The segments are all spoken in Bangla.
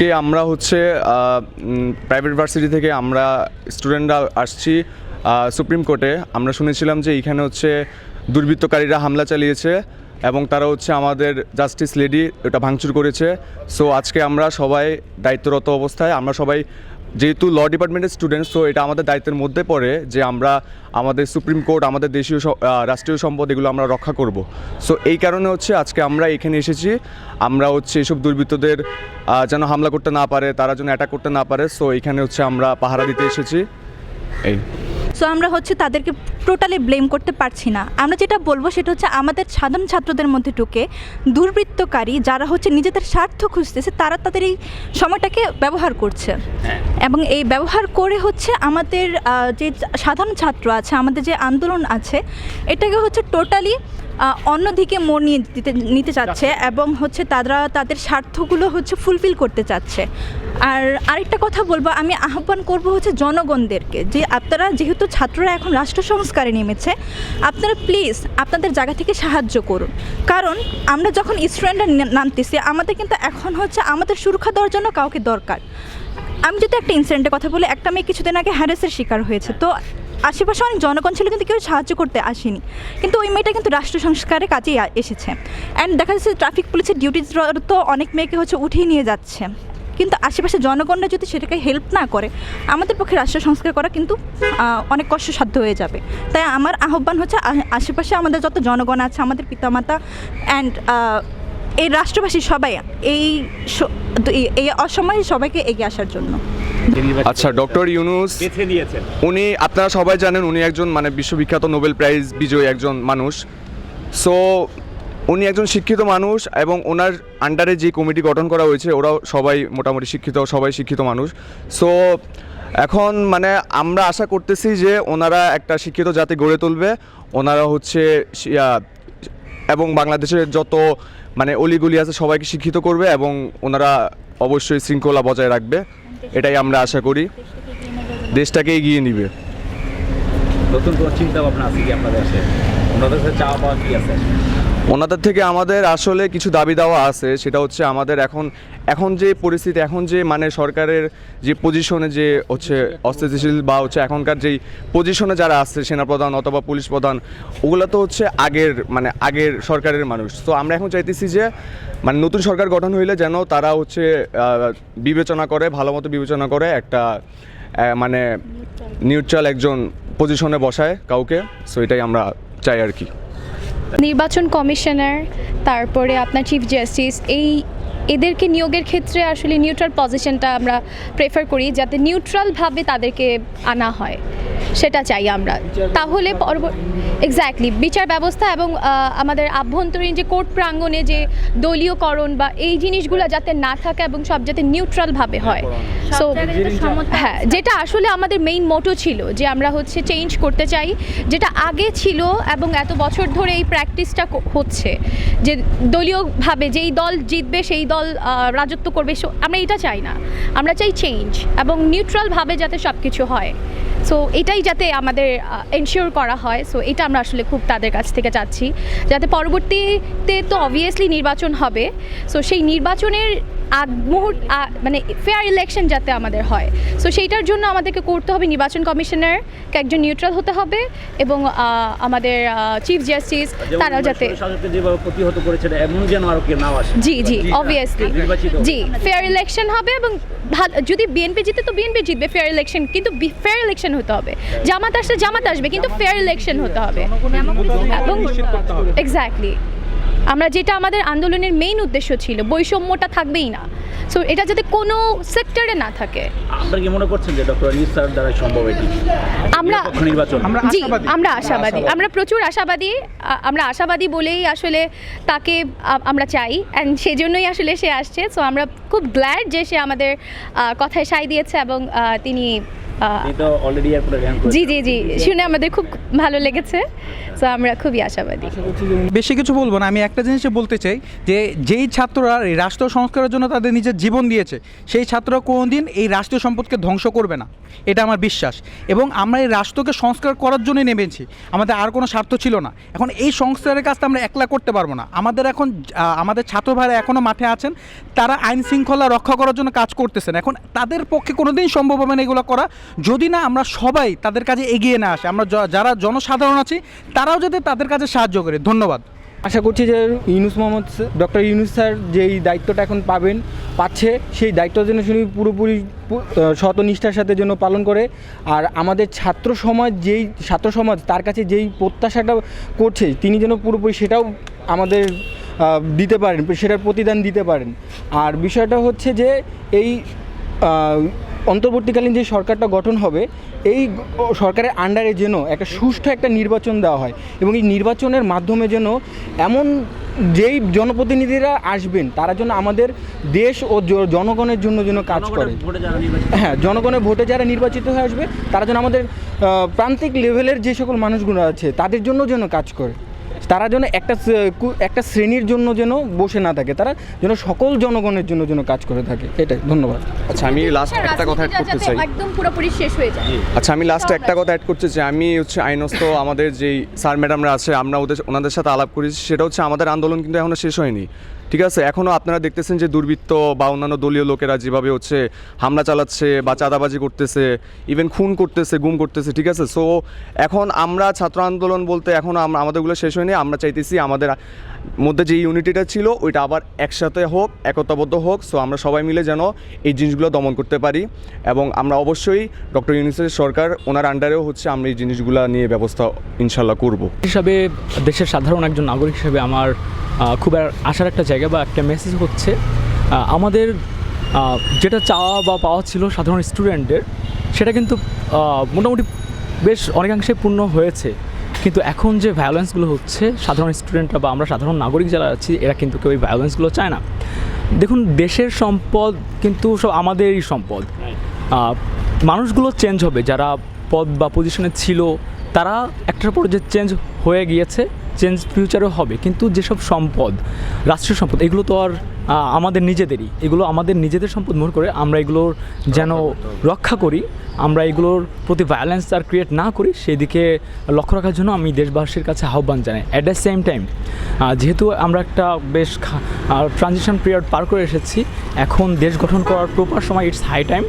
আজকে আমরা হচ্ছে প্রাইভেট ভার্সিটি থেকে আমরা স্টুডেন্টরা আসছি সুপ্রিম কোর্টে আমরা শুনেছিলাম যে এইখানে হচ্ছে দুর্বৃত্তকারীরা হামলা চালিয়েছে এবং তারা হচ্ছে আমাদের জাস্টিস লেডি ওটা ভাঙচুর করেছে। সো আজকে আমরা সবাই দায়িত্বরত অবস্থায়, আমরা সবাই যেহেতু ল ডিপার্টমেন্টের স্টুডেন্ট সো এটা আমাদের দায়িত্বের মধ্যে পড়ে যে আমরা আমাদের সুপ্রিম কোর্ট আমাদের দেশীয় রাষ্ট্রীয় সম্পদ এগুলো আমরা রক্ষা করব। সো এই কারণে হচ্ছে আজকে আমরা এখানে এসেছি। আমরা হচ্ছে এসব দুর্বৃত্তদের যেন হামলা করতে না পারে, তারা যেন অ্যাটাক করতে না পারে। সো এখানে হচ্ছে আমরা পাহারা দিতে এসেছি। এই। সো আমরা হচ্ছে তাদেরকে টোটালি ব্লেম করতে পারছি না। আমরা যেটা বলব সেটা হচ্ছে আমাদের সাধারণ ছাত্রদের মধ্যে ঢুকে দুর্বৃত্তকারী যারা হচ্ছে নিজেদের স্বার্থ খুঁজতেছে তারা তাদের এই সময়টাকে ব্যবহার করছে। এবং এই ব্যবহার করে হচ্ছে আমাদের যে সাধারণ ছাত্র আছে আমাদের যে আন্দোলন আছে এটাকে হচ্ছে টোটালি অন্যদিকে মোড় নিয়ে দিতে নিতে চাচ্ছে এবং হচ্ছে তারা তাদের স্বার্থগুলো হচ্ছে ফুলফিল করতে চাচ্ছে। আর আরেকটা কথা বলব আমি আহ্বান করব হচ্ছে জনগণদেরকে যে আপনারা যেহেতু ছাত্ররা এখন রাষ্ট্র সংস্কারে নেমেছে আপনারা প্লিজ আপনাদের জায়গা থেকে সাহায্য করুন। কারণ আমরা যখন স্টুডেন্টরা নামতেছি আমাদের কিন্তু এখন হচ্ছে আমাদের সুরক্ষা দেওয়ার জন্য কাউকে দরকার। আমি যদি একটা ইনসিডেন্টের কথা বলি একটা মেয়ে কিছুদিন আগে হ্যারেসের শিকার হয়েছে। তো আশেপাশে অনেক জনগণ ছিল, কিন্তু কেউ সাহায্য করতে আসেনি। কিন্তু ওই মেয়েটা কিন্তু রাষ্ট্র সংস্কারের কাজেই এসেছে। অ্যান্ড দেখা যাচ্ছে ট্রাফিক পুলিশের ডিউটি তো অনেক মেয়েকে হচ্ছে উঠিয়ে নিয়ে যাচ্ছে। কিন্তু আশেপাশে জনগণরা যদি সেটাকে হেল্প না করে, আমাদের পক্ষে রাষ্ট্র সংস্কার করা কিন্তু অনেক কষ্টসাধ্য হয়ে যাবে। তাই আমার আহ্বান হচ্ছে আশেপাশে আমাদের যত জনগণ আছে, আমাদের পিতামাতা অ্যান্ড এই রাষ্ট্রবাসী সবাই এই- এই অসময়ে সবাইকে এগিয়ে আসার জন্য। আচ্ছা ডক্টর ইউনুস উনি আপনারা সবাই জানেন উনি একজন মানে বিশ্ববিখ্যাত নোবেল প্রাইজ বিজয়ী একজন মানুষ। সো উনি একজন শিক্ষিত মানুষ এবং ওনার আন্ডারে যে কমিটি গঠন করা হয়েছে ওরাও সবাই মোটামুটি শিক্ষিত সবাই শিক্ষিত মানুষ। সো এখন মানে আমরা আশা করতেছি যে ওনারা একটা শিক্ষিত জাতি গড়ে তুলবে। ওনারা হচ্ছে এবং বাংলাদেশের যত মানে অলিগুলি আছে সবাইকে শিক্ষিত করবে এবং ওনারা অবশ্যই শৃঙ্খলা বজায় রাখবে। এটাই আমরা আশা করি। দেশটাকে এগিয়ে নিবে। নতুন কোনো চিন্তা ভাবনা আছে কি আপনাদের আছে ওনাদের পাওয়া কি আছে? ওনাদের থেকে আমাদের আসলে কিছু দাবি দেওয়া আছে, সেটা হচ্ছে আমাদের এখন এখন যে পরিস্থিতি, এখন যে মানে সরকারের যে পজিশনে যে হচ্ছে অস্থিতিশীল বা হচ্ছে এখনকার যেই পজিশনে যারা আছে, সেনাপ্রধান অথবা পুলিশ প্রধান, ওগুলো তো হচ্ছে আগের মানে আগের সরকারের মানুষ। তো আমরা এখন চাইতেছি যে মানে নতুন সরকার গঠন হইলে যেন তারা হচ্ছে বিবেচনা করে, ভালো মতো বিবেচনা করে একটা মানে নিউট্রাল একজন পজিশনে বসায় কাউকে। সো এটাই আমরা চাই আর কি। নির্বাচন কমিশনার, তারপরে আপনার চিফ জাস্টিস এই এদেরকে নিয়োগের ক্ষেত্রে আসলে নিউট্রাল পজিশনটা আমরা প্রেফার করি যাতে নিউট্রালভাবে তাদেরকে আনা হয়। সেটা চাই আমরা। তাহলে এক্স্যাক্টলি বিচার ব্যবস্থা এবং আমাদের আভ্যন্তরীণ যে কোর্ট প্রাঙ্গণে যে দলীয়করণ বা এই জিনিসগুলো যাতে না থাকে এবং সব যাতে নিউট্রালভাবে হয়। সো হ্যাঁ যেটা আসলে আমাদের মেইন মোটো ছিল যে আমরা হচ্ছে চেঞ্জ করতে চাই যেটা আগে ছিল এবং এত বছর ধরে এই প্র্যাকটিসটা হচ্ছে। যে দলীয়ভাবে যেই দল জিতবে সেই দল রাজত্ব করবে সো- আমরা এটা চাই না। আমরা চাই চেঞ্জ এবং নিউট্রালভাবে যাতে সব কিছু হয়। সো এটাই যাতে আমাদের এনশিওর করা হয়। সো এটা আমরা আসলে খুব তাদের কাছ থেকে চাচ্ছি। যাতে পরবর্তীতে তো অবভিয়াসলি নির্বাচন হবে। সো সেই নির্বাচনের আগ মুহূর্ত মানে ফেয়ার ইলেকশন যাতে আমাদের হয়। সো সেইটার জন্য আমাদেরকে করতে হবে নির্বাচন কমিশনারকে একজন নিউট্রাল হতে হবে এবং আমাদের চিফ জাস্টিস তারা যাতে প্রতিহত করেছেন এমন যেন আরও কেউ নাও আসে। জি জি অবভিয়াসলি জি ফেয়ার ইলেকশন হবে এবং যদি বিএনপি জিতে তো বিএনপি জিতবে ফেয়ার ইলেকশন কিন্তু ফেয়ার ইলেকশন হতে হবে। জামাত আসলে জামাত আসবে কিন্তু ফেয়ার ইলেকশন হতে হবে। এবং এক্স্যাক্টলি আমরা যেটা আমাদের আন্দোলনের মেইন উদ্দেশ্য ছিল বৈষম্যটা থাকবেই না। সো এটা যাতে কোনো সেক্টরে না থাকে। আপনারা কি মনে করছেন যে ডক্টর আনিস স্যার দ্বারা সম্ভব এটি? আমরা নির্বাচন। জি আমরা আশাবাদী। আমরা প্রচুর আশাবাদী। আমরা আশাবাদী বলেই আসলে তাকে আমরা চাই। অ্যান্ড সেজন্যই আসলে সে আসছে। সো আমরা খুব গ্ল্যাড যে সে আমাদের কথায় সাই দিয়েছে এবং তিনি জি জি জি শুনে আমাদের খুব ভালো লেগেছে। তো আমরা খুবই আশাবাদী। বেশি কিছু বলব না আমি একটা জিনিসই বলতে চাই যে যেই ছাত্ররা এই রাষ্ট্র সংস্কারের জন্য তাদের নিজের জীবন দিয়েছে সেই ছাত্ররা কোনোদিন এই রাষ্ট্রীয় সম্পদকে ধ্বংস করবে না। এটা আমার বিশ্বাস। এবং আমরা এই রাষ্ট্রকে সংস্কার করার জন্যই নেমেছি। আমাদের আর কোনো স্বার্থ ছিল না। এখন এই সংস্কারের কাজটা আমরা একলা করতে পারব না। আমাদের এখন আমাদের ছাত্র ভাইরা এখনও মাঠে আছেন। তারা আইন শৃঙ্খলা রক্ষা করার জন্য কাজ করতেছেন। এখন তাদের পক্ষে কোনোদিন সম্ভব হবে না এগুলো করা। যদি না আমরা সবাই তাদের কাছে এগিয়ে না আসে, আমরা যারা জনসাধারণ আছি, তারাও যাতে তাদের কাছে সাহায্য করে। ধন্যবাদ। আশা করছি যে ইউনুস মোহাম্মদ ডক্টর ইউনুস স্যার যেই দায়িত্বটা এখন পাবেন, পাচ্ছে, সেই দায়িত্ব যেন তিনি পুরোপুরি সত নিষ্ঠার সাথে যেন পালন করে। আর আমাদের ছাত্র সমাজ যেই, ছাত্র সমাজ তার কাছে যেই প্রত্যাশাটা করছে, তিনি যেন পুরোপুরি সেটাও আমাদের দিতে পারেন, সেটার প্রতিদান দিতে পারেন। আর বিষয়টা হচ্ছে যে এই অন্তর্বর্তীকালীন যে সরকারটা গঠন হবে এই সরকারের আন্ডারে যেন একটা সুষ্ঠু একটা নির্বাচন দেওয়া হয় এবং এই নির্বাচনের মাধ্যমে যেন এমন যেই জনপ্রতিনিধিরা আসবেন তারা যেন আমাদের দেশ ও জনগণের জন্য যেন কাজ করে। হ্যাঁ জনগণের ভোটে যারা নির্বাচিত হয়ে আসবে তারা যেন আমাদের প্রান্তিক লেভেলের যে সকল মানুষগুলো আছে তাদের জন্য যেন কাজ করে। তারা যেন একটা একটা শ্রেণির জন্য যেন বসে না থাকে তারা যেন সকল জনগণের জন্য যেন কাজ করে থাকে এটাই ধন্যবাদ। আচ্ছা আমি লাস্ট একটা কথা অ্যাড করতে চাই। একদম পুরোপুরি শেষ হয়ে যায়। আচ্ছা আমি লাস্ট একটা কথা অ্যাড করতে চাই। আমি হচ্ছে আইনস্থ আমাদের যেই স্যার ম্যাডামরা আছে আমরা ওদের ওনাদের সাথে আলাপ করেছি সেটা হচ্ছে আমাদের আন্দোলন কিন্তু এখনও শেষ হয়নি। ঠিক আছে এখনও আপনারা দেখতেছেন যে দুর্বৃত্ত বা অন্যান্য দলীয় লোকেরা যেভাবে হচ্ছে হামলা চালাচ্ছে বা চাঁদাবাজি করতেছে ইভেন খুন করতেছে, গুম করতেছে, ঠিক আছে? সো এখন আমরা ছাত্র আন্দোলন বলতে এখনও আমাদেরগুলো শেষ হয়নি, আমরা চাইতেছি আমাদের মধ্যে যে ইউনিটিটা ছিল, ওইটা আবার একসাথে হোক, একতাবদ্ধ হোক সো আমরা সবাই মিলে যেন এই জিনিসগুলো দমন করতে পারি। এবং আমরা অবশ্যই ডক্টর ইউনিসেফ সরকার, ওনার আন্ডারেও হচ্ছে আমরা এই জিনিসগুলো নিয়ে ব্যবস্থা ইনশাল্লাহ করব। হিসাবে দেশের সাধারণ একজন নাগরিক হিসেবে আমার খুব আশার একটা জায়গা বা একটা মেসেজ হচ্ছে আমাদের যেটা চাওয়া বা পাওয়া ছিল সাধারণ স্টুডেন্টদের সেটা কিন্তু মোটামুটি বেশ অনেকাংশে পূর্ণ হয়েছে। কিন্তু এখন যে ভায়োলেন্সগুলো হচ্ছে সাধারণ স্টুডেন্টরা বা আমরা সাধারণ নাগরিক যারা আছি এরা কিন্তু কেউ এই ভায়োলেন্সগুলো চায় না। দেখুন দেশের সম্পদ কিন্তু সব আমাদেরই সম্পদ। মানুষগুলো চেঞ্জ হবে। যারা পদ বা পজিশনে ছিল তারা একটার পর যে চেঞ্জ হয়ে গিয়েছে চেঞ্জ ফিউচারও হবে, কিন্তু যেসব সম্পদ, রাষ্ট্রীয় সম্পদ, এগুলো তো আর আমাদের নিজেদেরই। এগুলো আমাদের নিজেদের সম্পদ মনে করে আমরা এগুলোর যেন রক্ষা করি, আমরা এগুলোর প্রতি ভায়োলেন্স আর ক্রিয়েট না করি সেই দিকে লক্ষ্য রাখার জন্য আমি দেশবাসীর কাছে আহ্বান জানাই। অ্যাট দ্য সেম টাইম যেহেতু আমরা একটা বেশ ট্রানজিশন পিরিয়ড পার করে এসেছি, এখন দেশ গঠন করার প্রপার সময় ইটস হাই টাইম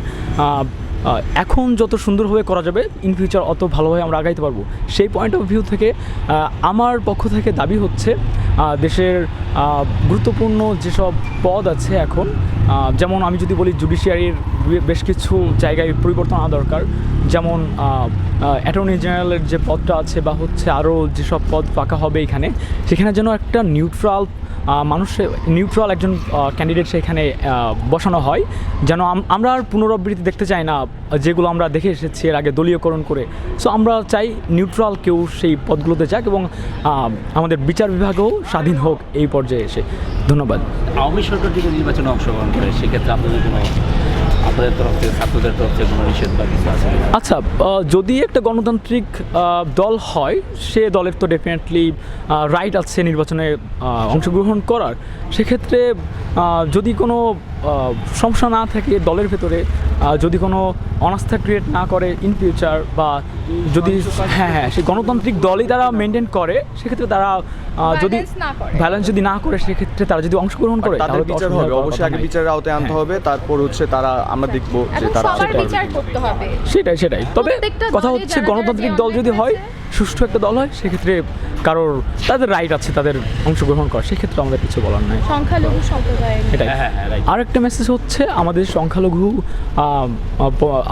এখন যত সুন্দরভাবে করা যাবে ইন ফিউচার অত ভালোভাবে আমরা আগাইতে পারব। সেই পয়েন্ট অফ ভিউ থেকে আমার পক্ষ থেকে দাবি হচ্ছে দেশের গুরুত্বপূর্ণ যেসব পদ আছে এখন যেমন আমি যদি বলি জুডিশিয়ারির বেশ কিছু জায়গায় পরিবর্তন আনা দরকার। যেমন অ্যাটর্নি জেনারেলের যে পদটা আছে বা হচ্ছে আরও যেসব পদ ফাঁকা হবে এখানে, সেখানে যেন একটা নিউট্রাল মানুষের নিউট্রাল একজন ক্যান্ডিডেট সেখানে বসানো হয়। যেন আম- আমরা আর পুনরাবৃত্তি দেখতে চাই না, যেগুলো আমরা দেখে এসেছি এর আগে দলীয়করণ করে। সো আমরা চাই নিউট্রাল কেউ সেই পদগুলোতে যাক এবং আমাদের বিচার বিভাগও স্বাধীন হোক এই পর্যায়ে এসে। ধন্যবাদ। আওয়ামী সরকার যদি নির্বাচনে অংশগ্রহণ করে, সেক্ষেত্রে আপনাদের কোনো আপনাদের তরফ থেকে, ছাত্রদের তরফ থেকে কোনো কিছু আছে? আচ্ছা যদি একটা গণতান্ত্রিক দল হয়, সে দলের তো ডেফিনেটলি রাইট আছে নির্বাচনে অংশগ্রহণ করার। সেক্ষেত্রে যদি কোনো সমস্যা না থাকে দলের ভেতরে। যদি কোনো অনাস্থা ক্রিয়েট না করে ইন ফিউচার বা যদি হ্যাঁ হ্যাঁ সেই গণতান্ত্রিক দলই তারা মেনটেন করে সেক্ষেত্রে তারা যদি Violence না করে। ব্যালেন্স যদি না করে সেক্ষেত্রে তারা যদি অংশগ্রহণ করে তাদের বিচার হবে। অবশ্যই আগে। বিচারের আওতায় আনতে হবে তারপর হচ্ছে তারা আমরা দেখব যে তারা সবার সেটা বিচার করতে হবে। সেটাই সেটাই। তবে কথা হচ্ছে গণতান্ত্রিক দল যদি হয় সুষ্ঠু একটা দল হয় সেক্ষেত্রে কারোর তাদের রাইট আছে তাদের অংশগ্রহণ করা সেক্ষেত্রে আমাদের কিছু বলার নাই। সংখ্যালঘু সম্প্রদায়ের এটাই। হ্যাঁ হ্যাঁ হ্যাঁ রাইট আরেকটা মেসেজ হচ্ছে আমাদের সংখ্যালঘু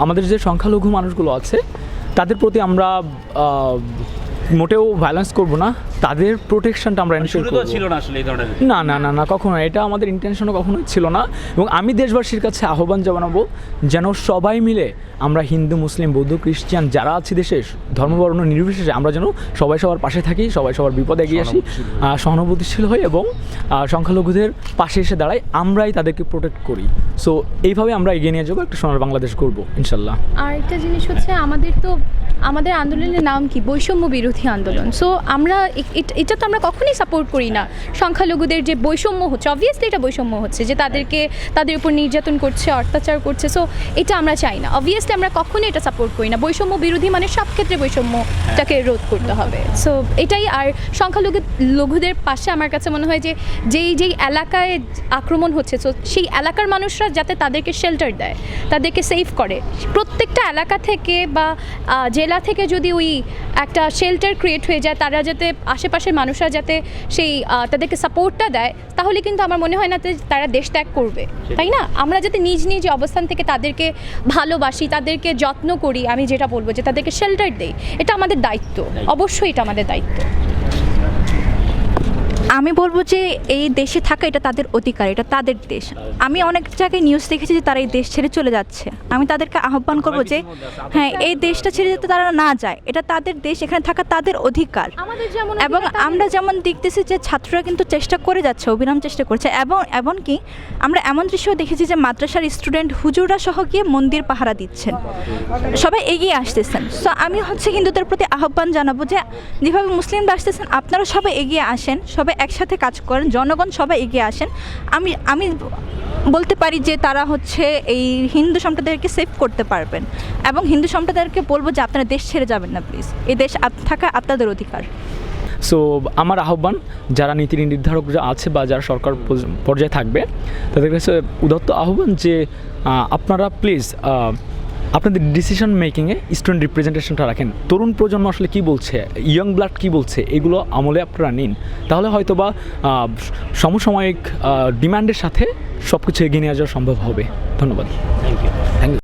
আমাদের যে সংখ্যালঘু মানুষগুলো আছে তাদের প্রতি আমরা মোটেও ভায়োলেন্স করব না। তাদের প্রোটেকশনটা আমরা এনশিওর করব। ছিল না আসলে এই ধরনের না না না না কখনো এটা আমাদের ইন্টেনশনও কখনোই ছিল না। এবং আমি দেশবাসীর কাছে আহ্বান জানাব যেন সবাই মিলে আমরা হিন্দু মুসলিম বৌদ্ধ খ্রিস্টান যারা আছি দেশে ধর্মবর্ণ নির্বিশেষে আমরা যেন সবাই সবার পাশে থাকি সবাই সবার বিপদে এগিয়ে আসি সহানুভূতিশীল হই। এবং সংখ্যালঘুদের পাশে এসে দাঁড়াই আমরাই তাদেরকে প্রোটেক্ট করি। সো এইভাবে আমরা এগিয়ে নিয়ে যাব একটা সোনার বাংলাদেশ করব ইনশাল্লাহ। আর একটা জিনিস হচ্ছে আমাদের তো আমাদের আন্দোলনের নাম কি? বৈষম্য বিরোধী আন্দোলন। সো আমরা এটা তো আমরা কখনোই সাপোর্ট করি না। সংখ্যালঘুদের যে বৈষম্য হচ্ছে অবভিয়াসলি এটা বৈষম্য হচ্ছে, যে তাদেরকে, তাদের উপর নির্যাতন করছে, অত্যাচার করছে সো এটা আমরা চাই না। অবভিয়াসলি আমরা কখনোই এটা সাপোর্ট করি না। বৈষম্য বিরোধী মানে সব ক্ষেত্রে বৈষম্যটাকে রোধ করতে হবে। সো এটাই আর সংখ্যালঘু লঘুদের পাশে আমার কাছে মনে হয় যে, যেই যেই এলাকায় আক্রমণ হচ্ছে সো সেই এলাকার মানুষরা যাতে তাদেরকে শেল্টার দেয়, তাদেরকে সেভ করে। প্রত্যেকটা এলাকা থেকে বা জেলা থেকে যদি ওই একটা শেল্টার ক্রিয়েট হয়ে যায় তারা যাতে আশেপাশের মানুষরা যাতে সেই তাদেরকে সাপোর্টটা দেয় তাহলে কিন্তু আমার মনে হয় না যে তারা দেশ ত্যাগ করবে। তাই না? আমরা যাতে নিজ নিজ অবস্থান থেকে তাদেরকে ভালোবাসি তাদেরকে যত্ন করি আমি যেটা বলব যে তাদেরকে শেল্টার দেই এটা আমাদের দায়িত্ব। অবশ্যই এটা আমাদের দায়িত্ব। আমি বলব যে এই দেশে থাকা এটা তাদের অধিকার এটা তাদের দেশ। আমি অনেক জায়গায় নিউজ দেখেছি যে তারা এই দেশ ছেড়ে চলে যাচ্ছে। আমি তাদেরকে আহ্বান করব যে হ্যাঁ এই দেশটা ছেড়ে যেতে তারা না যায় এটা তাদের দেশ এখানে থাকা তাদের অধিকার। এবং আমরা যেমন দেখতেছি যে ছাত্ররা কিন্তু চেষ্টা করে যাচ্ছে অবিরাম চেষ্টা করছে। এবং এমনকি আমরা এমন দৃশ্য দেখেছি যে মাদ্রাসার স্টুডেন্ট হুজুরা সহ গিয়ে মন্দির পাহারা দিচ্ছেন। সবাই এগিয়ে আসতেছেন। সো আমি হচ্ছে হিন্দুদের প্রতি আহ্বান জানাব যে যেভাবে মুসলিমরা আসতেছেন আপনারা সবাই এগিয়ে আসেন সবাই একসাথে কাজ করেন, জনগণ সবাই এগিয়ে আসেন। আমি আমি বলতে পারি যে তারা হচ্ছে এই হিন্দু সম্প্রদায়কে সেভ করতে পারবেন এবং হিন্দু সম্প্রদায়কে বলব যে আপনারা দেশ ছেড়ে যাবেন না প্লিজ এই দেশ থাকা আপনাদের অধিকার। সো আমার আহ্বান, যারা নীতি নির্ধারকরা আছে বা যারা সরকার পর্যায়ে থাকবে, তাদের কাছে উদত্ত আহ্বান যে আপনারা প্লিজ আপনাদের ডিসিশন মেকিংয়ে স্টুডেন্ট রিপ্রেজেন্টেশনটা রাখেন। তরুণ প্রজন্ম আসলে কি বলছে? ইয়ং ব্লাড কি বলছে? এগুলো আমলে আপনারা নিন। তাহলে হয়তো বা সমসাময়িক ডিমান্ডের সাথে সব কিছু এগিয়ে নিয়ে যাওয়া সম্ভব হবে। ধন্যবাদ। Thank you